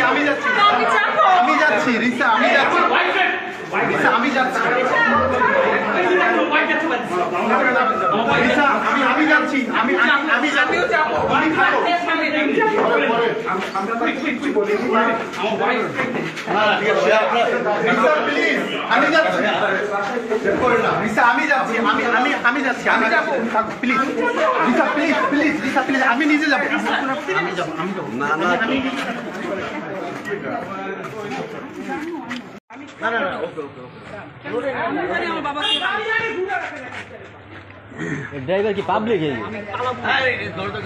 আমি যাচ্ছি। আমি যাচ্ছি রিসা আমি যাচ্ছি। রিসা আমি যাচ্ছি রিসা আমি আমি যাচ্ছি আমি আমি যাচ্ছি আমি খাব আমি যাচ্ছি আমি যাচ্ছি আমি আমি আমি যাচ্ছি আমি যাব please Risa please please Risa please আমি নিজে যাব আমি যাব আমি যাব না না ড্রাইভার কি পাবলিক এই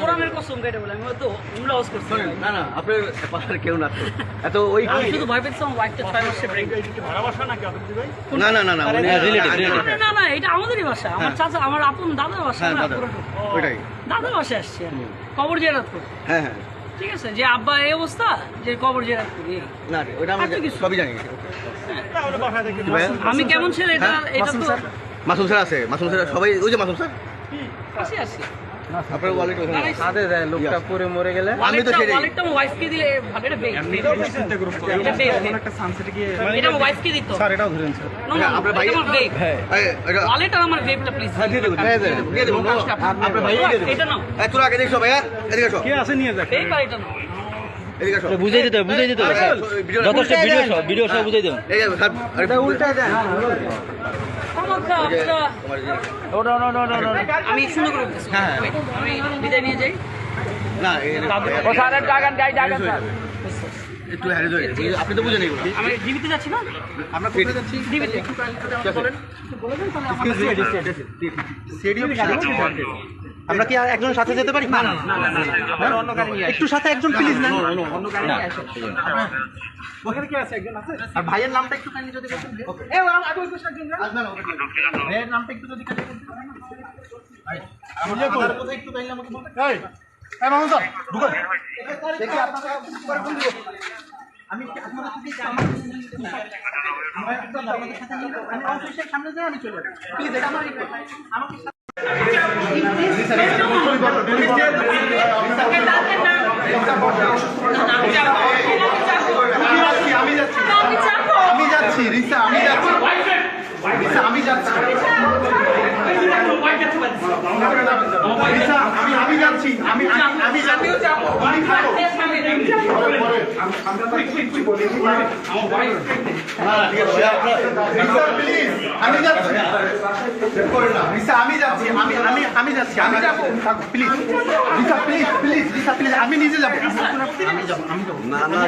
কোরআনের কসম কেটে বলে আমি হয়তো উমরা হাউস করছি। না না আপনার পাশার কেউ না এত ওই আমি শুধু ভয় পেয়েছিলাম ওয়াইফটা ছয় মাসে ব্রেক না না না না উনি- হ্যাঁ, relative, আগে- relative। না না এটা আমাদেরই বাসা। আমার চাচা আমার আপন দাদার বাসা। হ্যাঁ না ওইটাই। দাদার বাসায় আসছে কবর জেরাত করি। হ্যাঁ হ্যাঁ। ঠিক আছে যে আব্বা এই অবস্থা যে কবর জেরাত করি। না ওইটা আমি আর সবই জানি। আমি কেমন ছেলে এটা হ্যাঁ, এটা তো মাসুম স্যার আছে? মাসুম স্যার সবাই ওই যে মাসুম স্যার। আসি আসি। আপনার ওয়ালেট ওখানে আছে। সাথে লোকটা পরে মরে গেলে। আমি তো সেটাই ওয়ালেটটা ওয়াইফকে দিলে ভালো এটা বেগ। এটা বেগ এটা ওয়াইফকে দিত স্যার এটাও ধরেন স্যার। না আপনার আপনার ভাই- ভাই আমার বেগ। এই, এটা- ওয়ালেট আর আমার বেগটা প্লিজ হ্যাঁ, দিয়ে দেবো, দিয়ে দেবো, আপনার ভাইয়া দিয়ে দেবো। এটা নাও। এই, তোরা আগে দেখছ ভাইয়া? এদিকে এটা নাও। বুঝাই দিতে হবে বুঝাই দিতে হবে যথেষ্ট ভিডিও সহ ভিডিও সহ বুঝাই দেবেন এই যে, স্যার, আরে উল্টায় দেন। আমাকে আপনারা আমি হ্যাঁ, Wait, আমি বিদায় নিয়ে যাই। না এই- একটু হ্যারে ধরে আপনি তো বুঝে নেই আমি জীবিত যাচ্ছি না? আমরা কোথায় যাচ্ছি? জীবিত। বলেন। আমরা কি আর একজন সাথে যেতে পারি না না না একটু সাথে একজন প্লিজ না আছে আর ভাইয়ের নামটা একটু কাইন্ডলি যদি ভাইয়ের একটু যদি একটু কাইন্ডলি আমাকে আমি আপনাদের সাথে আমি অফিসের সামনে যাই আমি চলে যাব প্লিজ এটা আমার আমাকে আমি যাচ্ছি। আমি যাচ্ছি রিসা আমি যাচ্ছি। রিসা আমি যাচ্ছি আমি আমি যাচ্ছি আমি আমি আমি যাচ্ছি আমি যাচ্ছি। আমি আমি আমি যাচ্ছি আমি যাব। Please Risa please please Risa please আমি নিজে যাব। যাব না না।